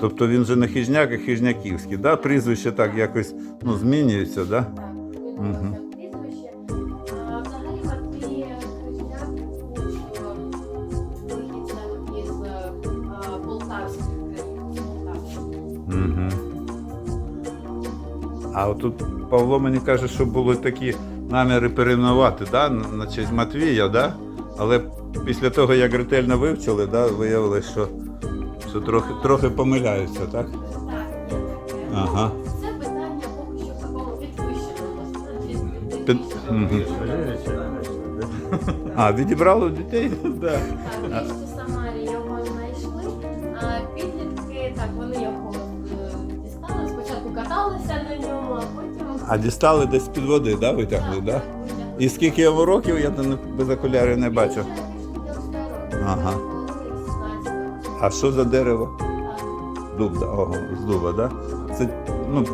Тобто він же не хижняк, а хижняківський, да? Прізвище так якось ну, змінюється, да? Так. Угу. А тут Павло мені каже, що були такі наміри перейменувати, да? на на честь Матвія, да? але після того, як ретельно вивчили, да, виявилось, що, що трохи, трохи помиляються, так? Так. Ага. Це питання поки що в такому підвищеному. Під- А, відібрали дітей? Так, в Самарі його знайшли. А підлітки, так, вони його е, дістали. Спочатку каталися на ньому, а потім. А дістали десь під води, да, витягли, да? І скільки йому років, я там без окулярів не бачу. Більше, більше 90 років. Ага. Коли 17 А що за дерево? Так. Дуб, да. Ого, з дуба, да? Це, ну,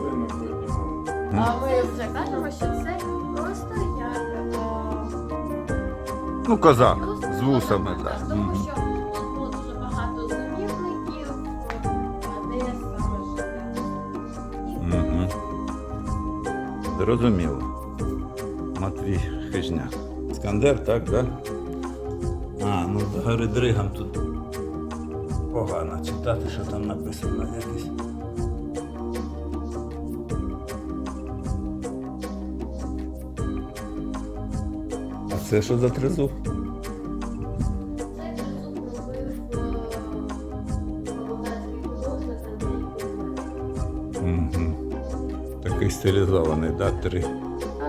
А ми вже кажемо, що це просто як е, ну коза з вусами, так, так. Тому що тут було дуже багато зимівників, а де саме. Зрозуміло. Матвій Хижняк. Скандер, так, да? А, ну гори Дригам тут погано читати, що там написано якесь. А це що за тризуб? Угу. Такий стилізований, да, три.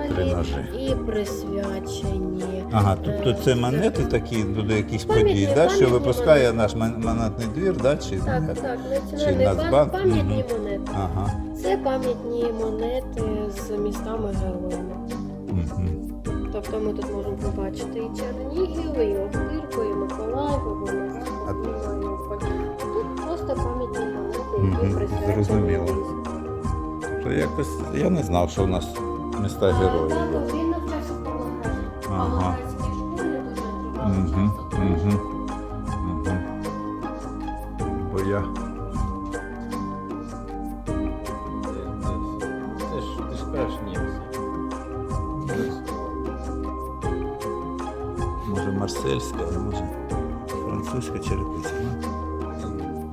Три ножі. І присвячені. Ага, тобто це монети такі, буде якісь події, да, що випускає наш мон- монетний двір, да, чи Так, так, Національний банк, пам'ятні монети. Ага. Це пам'ятні монети з містами героями. Угу. Тобто ми тут можемо побачити і Чернігів, і Охтирку, і Миколаїв, і Тут просто пам'ятні монети, які присвячені зрозуміло. війську. То якось я не знав, що у нас міста героїв. Ага. Тобто мгм, мгм. Бо я. Це ж ти ж кажеш німці. Може марсельська, а може французька черепиця.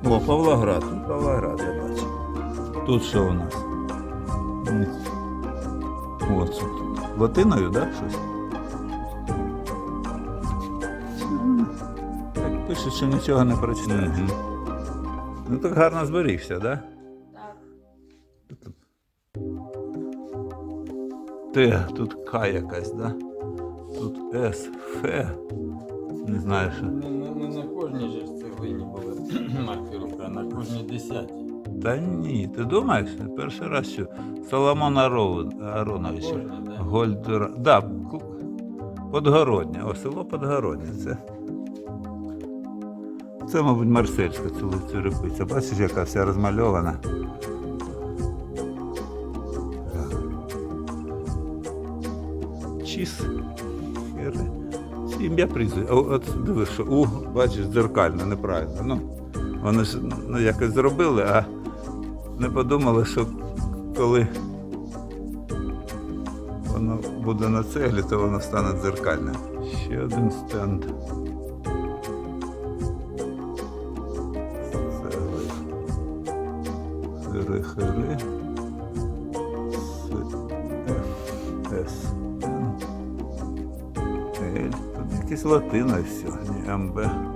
ну. О, Павлоград. Павлоград я бачу. Тут що у нас? Ні. О, тут. Латиною, так? Да, щось? Так пише, що нічого не прочитаєш. Ну так гарно зберігся, так? Да? Так. Т, тут К якась, да? Тут С, Ф. Не знаю, що. Ну, ну, ну, на кожній же ж цеглині були маркировка, а на кожній десятій. Та ні, ти думаєш? Перший раз що Соломон Аронович. Кожна, да? Подгородня. О, село Подгородня. Це. Це, мабуть, Марсельська цю черепиця. Бачиш, яка вся розмальована. Чіс. Ім'я прізвище. От дивись, що У, бачиш, дзеркально, неправильно. Ну, вони ж ну, якось зробили, а не подумали, що коли воно буде на цеглі, то воно стане дзеркальним. Ще один стенд. Цегли. Хири, хири. С. Тут якісь латина і все. Ні, МБ.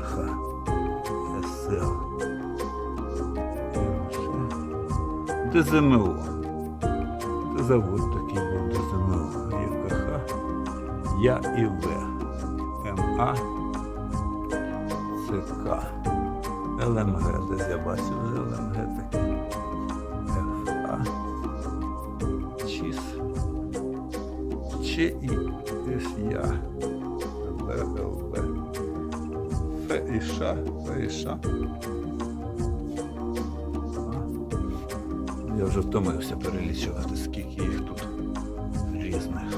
ЄРХ. СЛ. ДЗМО. Це завод такий був ДЗМО. ЄКХ. Я і В. МА. ЦК. ЛМГ. Десь я бачив ЛМГ таке. ФА. ЧІС. Ч і І Ш. Я вже втомився перелічувати, скільки їх тут різних.